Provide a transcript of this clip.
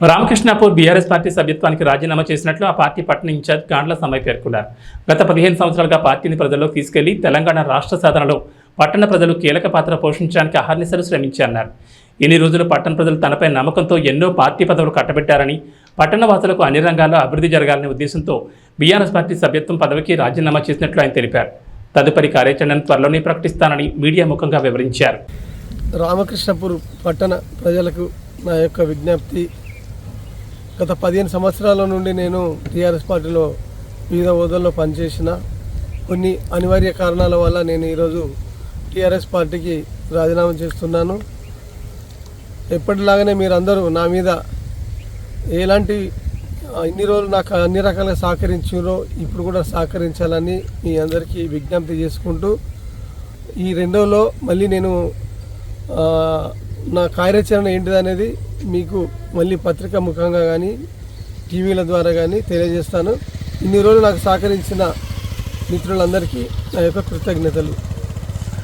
Ramakrishnapur BRS party సభ్యత్వానికి రాజీనామా చేసినట్లు ఆ పార్టీ పట్టణ ఇన్ఛార్జ్ గాండ్ల సమ్మె పేర్కొన్నారు. గత పదిహేను సంవత్సరాలుగా పార్టీని ప్రజల్లో తీసుకెళ్ళి తెలంగాణ రాష్ట్ర సాధనలో పట్టణ ప్రజలు కీలక పాత్ర పోషించడానికి అహర్నిశలు శ్రమించారన్నారు. ఇన్ని రోజులు పట్టణ ప్రజలు తనపై నమ్మకంతో ఎన్నో పార్టీ పదవులు కట్టబెట్టారని పట్టణ వాసులకు అన్ని రంగాల్లో అభివృద్ధి జరగాలనే ఉద్దేశంతో బీఆర్ఎస్ పార్టీ సభ్యత్వం పదవికి రాజీనామా చేసినట్లు ఆయన తెలిపారు. తదుపరి కార్యాచరణను త్వరలోనే ప్రకటిస్తానని మీడియా ముఖంగా వివరించారు. రామకృష్ణపూర్ పట్టణ ప్రజలకు నా యొక్క విజ్ఞప్తి గత పదిహేను సంవత్సరాల నుండి నేను టీఆర్ఎస్ పార్టీలో వివిధ హోదాల్లో పనిచేసిన కొన్ని అనివార్య కారణాల వల్ల నేను ఈరోజు టీఆర్ఎస్ పార్టీకి రాజీనామా చేస్తున్నాను. ఎప్పటిలాగానే మీరందరూ నా మీద ఎలాంటి ఇన్ని రోజులు నాకు అన్ని రకాలుగా సహకరించారో ఇప్పుడు కూడా సహకరించాలని మీ అందరికీ విజ్ఞప్తి చేసుకుంటూ ఈ రెండోలో మళ్ళీ నేను నా కార్యాచరణ ఏంటిది అనేది మీకు మళ్ళీ పత్రిక ముఖంగా కానీ టీవీల ద్వారా కానీ తెలియజేస్తాను. ఇన్ని రోజులు నాకు సహకరించిన మిత్రులందరికీ నా యొక్క కృతజ్ఞతలు.